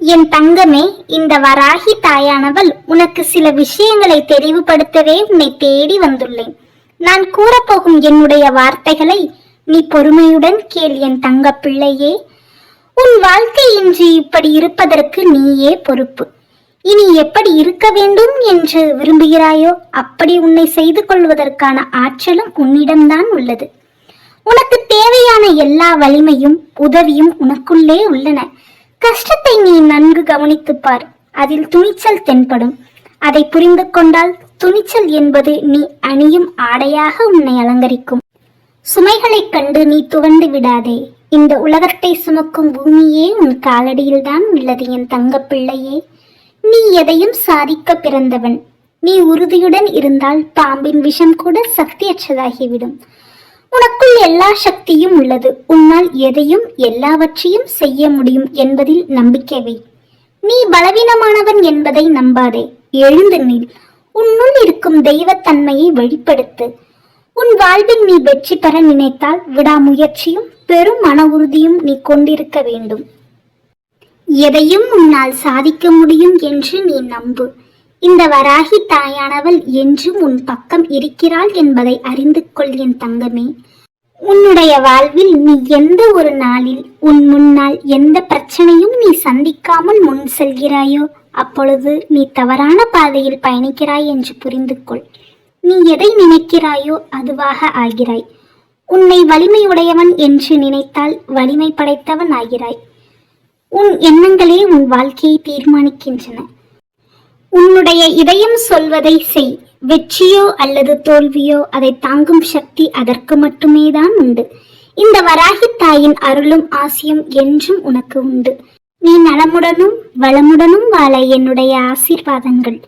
என் தங்கமே இந்த வராகி தாயானவள் உனக்கு சில விஷயங்களை தெரிவுபடுத்தவே உன்னை தேடி வந்துள்ளேன். நான் கூறப்போகும் என்னுடைய வார்த்தைகளை நீ பொறுமையுடன் கேள் என் தங்க பிள்ளையே. உன் வாழ்க்கை இன்று இப்படி இருப்பதற்கு நீயே பொறுப்பு. இனி எப்படி இருக்க வேண்டும் என்று விரும்புகிறாயோ அப்படி உன்னை செய்து கொள்வதற்கான ஆற்றலும் உன்னிடம்தான் உள்ளது. உனக்கு தேவையான எல்லா வலிமையும் உதவியும் உனக்குள்ளே உள்ளன. கஷ்டத்தை நீ நன்கு கவனித்துப் பார். அதில் துணிச்சல் தென்படும். அதை புரிந்து கொண்டால் துணிச்சல் என்பது நீ அணியும் ஆடையாக உன்னை அலங்கரிக்கும். சுமைகளைக் கண்டு நீ துவண்டு விடாதே. இந்த உலகத்தை சுமக்கும் பூமியே உன் காலடியில்தான் உள்ளது என் தங்கப் பிள்ளையே. நீ எதையும் சாதிக்க பிறந்தவன். நீ உறுதியுடன் இருந்தால் பாம்பின் விஷம் கூட சக்தியற்றதாகிவிடும். உனக்குள் எல்லா சக்தியும் உள்ளது. உன்னால் எதையும் எல்லாவற்றையும் செய்ய முடியும் என்பதில் நம்பிக்கை வை. நீ பலவீனமானவன் என்பதை நம்பாதே. எழுந்து நில். உன்னுள் இருக்கும் தெய்வத்தன்மையை வெளிப்படுத்து. உன் வாழ்வில் நீ வெற்றி பெற நினைத்தால் விடாமுயற்சியும் பெரும் மன உறுதியும் நீ கொண்டிருக்க வேண்டும். எதையும் உன்னால் சாதிக்க முடியும் என்று நீ நம்பு. இந்த வராகி தாயானவள் என்றும் உன் பக்கம் இருக்கிறாள் என்பதை அறிந்து கொள் என் தங்கமே. உன்னுடைய வாழ்வில் நீ எந்த ஒரு நாளில் உன் முன்னால் எந்த பிரச்சனையும் நீ சந்திக்காமல் முன் செல்கிறாயோ அப்பொழுது நீ தவறான பாதையில் பயணிக்கிறாய் என்று புரிந்து கொள். நீ எதை நினைக்கிறாயோ அதுவாக ஆகிறாய். உன்னை வலிமையுடையவன் என்று நினைத்தால் வலிமை படைத்தவன் ஆகிறாய். உன் எண்ணங்களே உன் வாழ்க்கையை தீர்மானிக்கின்றன. உன்னுடைய இதயம் சொல்வதை செய். வெற்றியோ அல்லது தோல்வியோ அதை தாங்கும் சக்தி அதற்கு மட்டுமே தான் உண்டு. இந்த வராகி தாயின் அருளும் ஆசியும் என்றும் உனக்கு உண்டு. நீ நலமுடனும் வளமுடனும் வாழ என்னுடைய ஆசீர்வாதங்கள்.